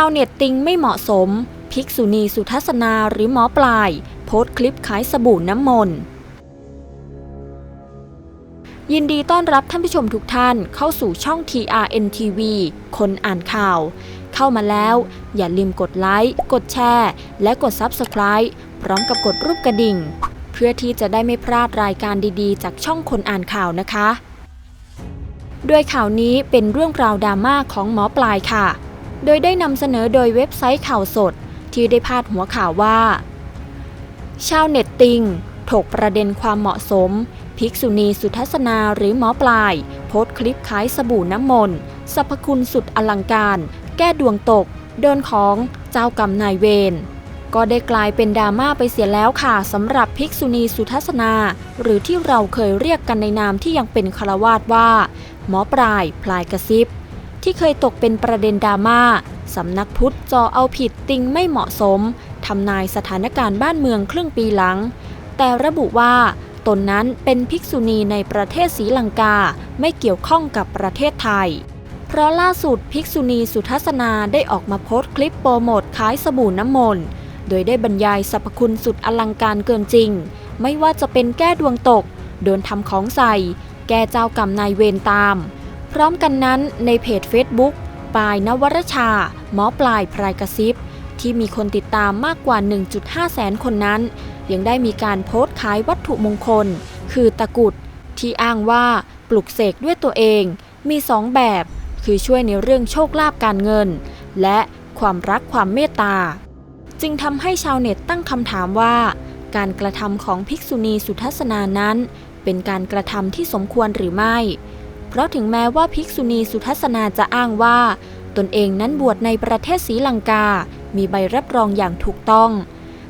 าวเน็ตติงไม่เหมาะสม ภิกษุณีสุทัศนาหรือหมอปลาย โพสต์คลิปขายสบู่น้ำมนต์ยินดีต้อนรับท่านผู้ชมทุกท่านเข้าสู่ช่อง TRN TV คนอ่านข่าว เข้ามาแล้ว อย่าลืมกดไลค์ กดแชร์ และกด Subscribe พร้อมกับกดรูปกระดิ่ง เพื่อที่จะได้ไม่พลาดรายการดีๆ จากช่องคนอ่านข่าวนะคะ ด้วยข่าวนี้เป็นเรื่องราวดราม่าของหมอปลายค่ะ โดยได้นำเสนอโดยเว็บไซต์ข่าวสดที่ได้พาดหัวข่าวว่า ชาวเน็ตติง ถกประเด็นความเหมาะสม ภิกษุณีสุทัศนาหรือหมอปลาย โพสต์คลิปขายสบู่น้ำมนต์สรรพคุณสุดอลังการ แก้ดวงตก เดินของเจ้ากรรมนายเวรก็ได้กลายเป็นดราม่าไปเสียแล้วค่ะสำหรับภิกษุณีสุทัศนา หรือที่เราเคยเรียกกันในนามที่ยังเป็นคารวาสว่า หมอปลายพลายกระซิบ ที่เคยตกเป็นประเด็นดราม่าสำนักพุทธจอเอาผิดติงไม่เหมาะสมทำนายสถานการณ์บ้านเมืองครึ่งปีหลัง แต่ระบุว่าตนนั้นเป็นภิกษุณีในประเทศศรีลังกาไม่เกี่ยวข้องกับประเทศไทย เพราะล่าสุดภิกษุณีสุทัศนาได้ออกมาโพสต์คลิปโปรโมทขายสบู่น้ำมนต์ โดยได้บรรยายสรรพคุณสุดอลังการเกินจริง ไม่ว่าจะเป็นแก้ดวงตก โดนทำของใส่ แก้เจ้ากรรมนายเวรตาม พร้อมกันนั้นในเพจ Facebook ปายนวรชา หมอปลายพรายกระซิบ ที่มีคนติดตามมากกว่า 1.5 แสนคนนั้น ยังได้มีการโพสต์ขายวัตถุมงคล คือตะกุด ที่อ้างว่าปลุกเสกด้วยตัวเอง มีสองแบบ คือช่วยในเรื่องโชคลาภการเงิน และความรักความเมตตา จึงทำให้ชาวเน็ตตั้งคำถามว่า การกระทำของภิกษุณีสุทัศนานั้น เป็นการกระทำที่สมควรหรือไม่ เพราะถึงแม้ว่าภิกษุณีสุทัศนาจะอ้างว่า ตนเองนั้นบวชในประเทศศรีลังกา มีใบรับรองอย่างถูกต้อง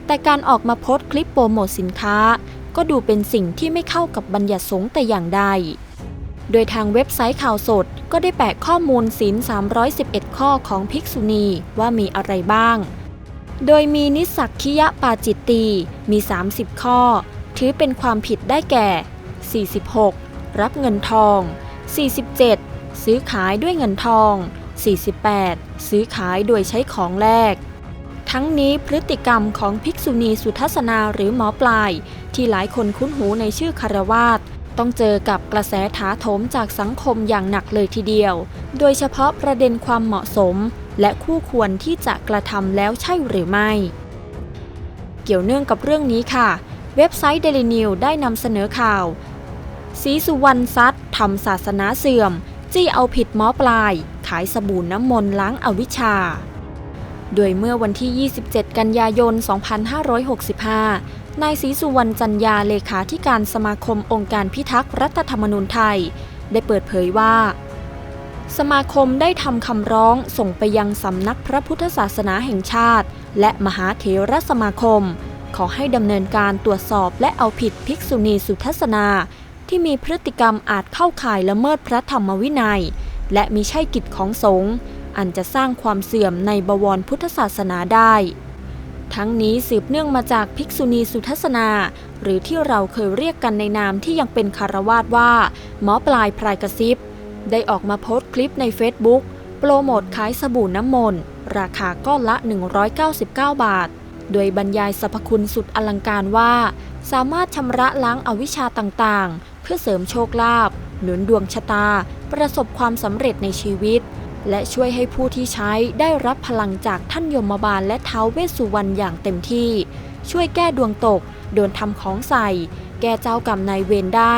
แต่การออกมาโพสต์คลิปโปรโมทสินค้า ก็ดูเป็นสิ่งที่ไม่เข้ากับบัญญัติสงฆ์แต่อย่างใด โดยทางเว็บไซต์ข่าวสดก็ได้แปะข้อมูลศีล 311 ข้อของภิกษุณีว่ามีอะไรบ้าง โดยมีนิสักคิยะปาจิตตีมี 30 ข้อ ถือเป็นความผิดได้แก่ 46 รับเงินทอง 47 ซื้อขายด้วยเงินทอง 48 ซื้อขายโดยใช้ของแลกทั้งนี้พฤติกรรมของภิกษุณีสุทัศนาหรือหมอปลาย ที่หลายคนคุ้นหูในชื่อคารวาสต้องเจอกับกระแสถาโถมจากสังคมอย่างหนักเลยทีเดียว โดยเฉพาะประเด็นความเหมาะสม และคู่ควรที่จะกระทำแล้วใช่หรือไม่ เกี่ยวเนื่องกับเรื่องนี้ค่ะ เว็บไซต์ Daily News ได้นำเสนอข่าว ศรีสุวรรณซัดทำศาสนาเสื่อม จี้เอาผิดหมอปลาย ขายสบู่น้ำมนต์ล้างอาวิชชา โดยเมื่อวันที่ 27 กันยายน 2565 นายศรีสุวรรณจันยาเลขาธิการสมาคมองค์การพิทักษ์รัฐธรรมนูญไทย ได้เปิดเผยว่า สมาคมได้ทำคำร้องส่งไปยังสำนักพระพุทธศาสนาแห่งชาติ และมหาเถรสมาคมขอให้ดำเนินการตรวจสอบและเอาผิดภิกษุณีสุทัศนา ที่มีพฤติกรรมอาจเข้าข่ายละเมิดพระธรรมวินัย และมิใช่กิจของสงฆ์อันจะสร้างความเสื่อมในบวรพุทธศาสนาได้ ทั้งนี้สืบเนื่องมาจากภิกษุณีสุทัศนา หรือที่เราเคยเรียกกันในนามที่ยังเป็นคารวาสว่าหมอปลายพรายกระซิบ ได้ออกมาโพสต์คลิปใน Facebook โปรโมทขายสบู่น้ำมนต์ ราคาก้อนละ 199 บาท โดยบรรยายสรรพคุณสุดอลังการว่า สามารถชำระล้างอาวิชชาต่างๆ พื่อเสริมโชคลาภหนุนดวงชะตา ประสบความสำเร็จในชีวิต และช่วยให้ผู้ที่ใช้ได้รับพลังจากท่านยมบาลและเท้าเวสสุวรรณอย่างเต็มที่ ช่วยแก้ดวงตก โดนทำของใส่ แก้เจ้ากรรมนายเวรได้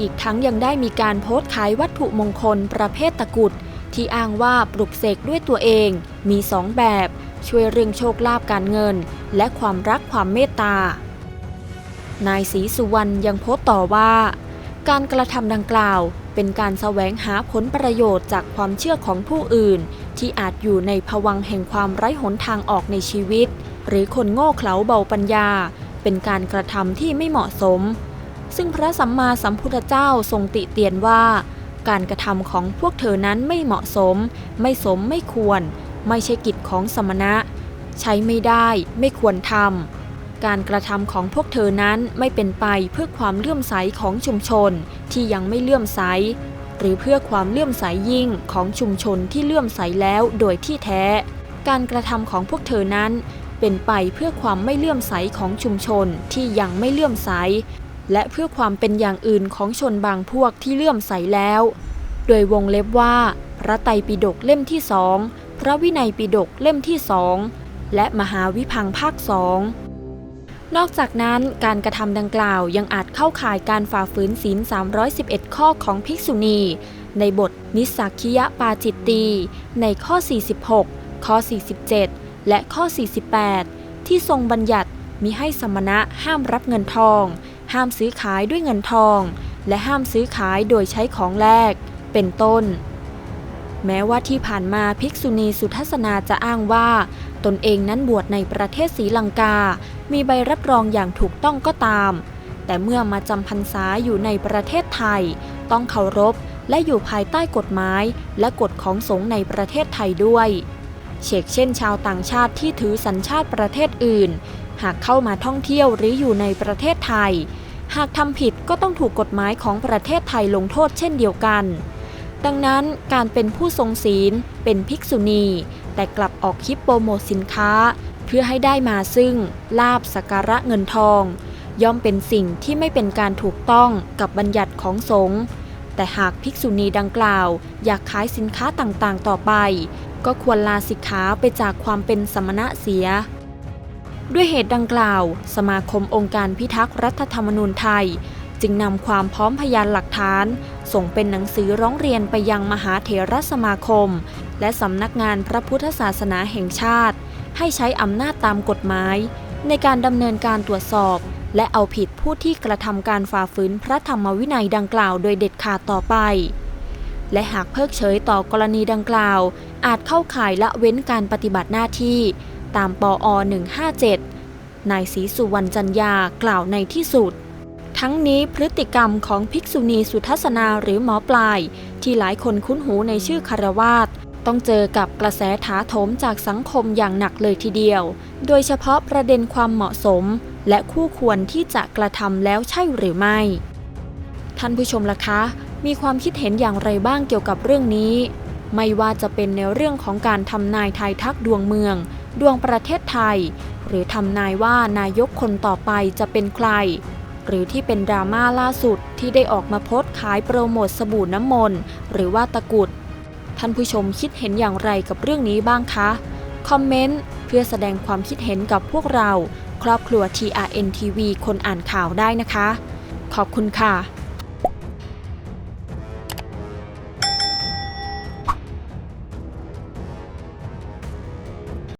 อีกทั้งยังได้มีการโพสต์ขายวัตถุมงคลประเภทตะกุดที่อ้างว่าปลุกเสกด้วยตัวเองมีสองแบบ ช่วยเรื่องโชคลาภการเงิน และความรักความเมตตานายศรีสุวรรณยังโพสต์ต่อว่า การกระทำดังกล่าว เป็นการแสวงหาผลประโยชน์จากความเชื่อของผู้อื่น ที่อาจอยู่ในภวังแห่งความไร้หนทางออกในชีวิต หรือคนโง่เขลาเบาปัญญา เป็นการกระทำที่ไม่เหมาะสม ซึ่งพระสัมมาสัมพุทธเจ้าทรงติเตียนว่า การกระทำของพวกเธอนั้นไม่เหมาะสม ไม่สมไม่ควร ไม่ใช่กิจของสมณะ ใช้ไม่ได้ ไม่ควรทำ การกระทำของพวกเธอนั้นไม่เป็นไปเพื่อความเลื่อมใสของชุมชนที่ยังไม่เลื่อมใส หรือเพื่อความเลื่อมใสยิ่งของชุมชนที่เลื่อมใสแล้วโดยที่แท้ การกระทำของพวกเธอนั้น เป็นไปเพื่อความไม่เลื่อมใสของชุมชนที่ยังไม่เลื่อมใส และเพื่อความเป็นอย่างอื่นของชนบางพวกที่เลื่อมใสแล้ว โดยวงเล็บว่า พระไตรปิฎกเล่มที่สองพระวินัยปิฎกเล่มที่สองและมหาวิพังภาคสอง นอกจากนั้นการกระทำดังกล่าวยังอาจเข้าข่ายการฝ่าฝืนศีล 311 ข้อของภิกษุณี ในบทนิสสักคิยปาจิตตี ในข้อ 46 ข้อ 47 และข้อ 48 ที่ทรงบัญญัติมิให้สมณะห้ามรับเงินทอง ห้ามซื้อขายด้วยเงินทอง และห้ามซื้อขายโดยใช้ของแลกเป็นต้น แม้ว่าที่ผ่านมาภิกษุณีสุทัศนาจะอ้างว่า ตนเองนั้นบวชในประเทศศรีลังกา มีใบรับรองอย่างถูกต้องก็ตาม แต่เมื่อมาจำพรรษาอยู่ในประเทศไทย ต้องเคารพและอยู่ภายใต้กฎหมาย และกฎของสงฆ์ในประเทศไทยด้วยเชกเช่นชาวต่างชาติที่ถือสัญชาติประเทศอื่น หากเข้ามาท่องเที่ยวหรืออยู่ในประเทศไทย หากทำผิดก็ต้องถูกกฎหมายของประเทศไทยลงโทษเช่นเดียวกัน ดังนั้นการเป็นผู้ทรงศีลเป็นภิกษุณี แต่กลับออกคลิปโปรโมทสินค้า เพื่อให้ได้มาซึ่งลาบสักการะเงินทอง ย่อมเป็นสิ่งที่ไม่เป็นการถูกต้องกับบัญญัติของสงฆ์แต่หากภิกษุณีดังกล่าว อยากขายสินค้าต่างๆ ต่อไป ก็ควรลาสิกขาไปจากความเป็นสมณะเสียด้วยเหตุดังกล่าว สมาคมองค์การพิทักษ์รัฐธรรมนูญไทย จึงนำความพร้อมพยานหลักฐาน ส่งเป็นหนังสือร้องเรียนไปยังมหาเถรสมาคม และสำนักงานพระพุทธศาสนาแห่งชาติ ให้ใช้อำนาจตามกฎหมาย ในการดำเนินการตรวจสอบ และเอาผิดผู้ที่กระทำการฝ่าฝืนพระธรรมวินัยดังกล่าวโดยเด็ดขาดต่อไป และหากเพิกเฉยต่อกรณีดังกล่าว อาจเข้าข่ายละเว้นการปฏิบัติหน้าที่ตามปอ 157นายศรีสุวรรณจันยากล่าวในที่สุด ทั้งนี้พฤติกรรมของภิกษุณีสุทัศนาหรือหมอปลาย ที่หลายคนคุ้นหูในชื่อคารวาสต้องเจอกับกระแสถาโถมจากสังคมอย่างหนักเลยทีเดียว โดยเฉพาะประเด็นความเหมาะสม และคู่ควรที่จะกระทำแล้วใช่หรือไม่ ท่านผู้ชมล่ะคะ มีความคิดเห็นอย่างไรบ้างเกี่ยวกับเรื่องนี้ ไม่ว่าจะเป็นในเรื่องของการทำนายทายทักดวงเมือง ดวงประเทศไทย หรือทำนายว่านายกคนต่อไปจะเป็นใคร หรือที่เป็นดราม่าล่าสุดที่ได้ออกมาโพสต์ขายโปรโมทสบู่น้ำมนต์หรือว่าตะกุด ท่านผู้ชมคิดเห็นอย่างไรกับเรื่องนี้บ้างคะ คอมเมนต์เพื่อแสดงความคิดเห็นกับพวกเรา ครอบครัว TRN TV คนอ่านข่าวได้นะคะ ขอบคุณค่ะ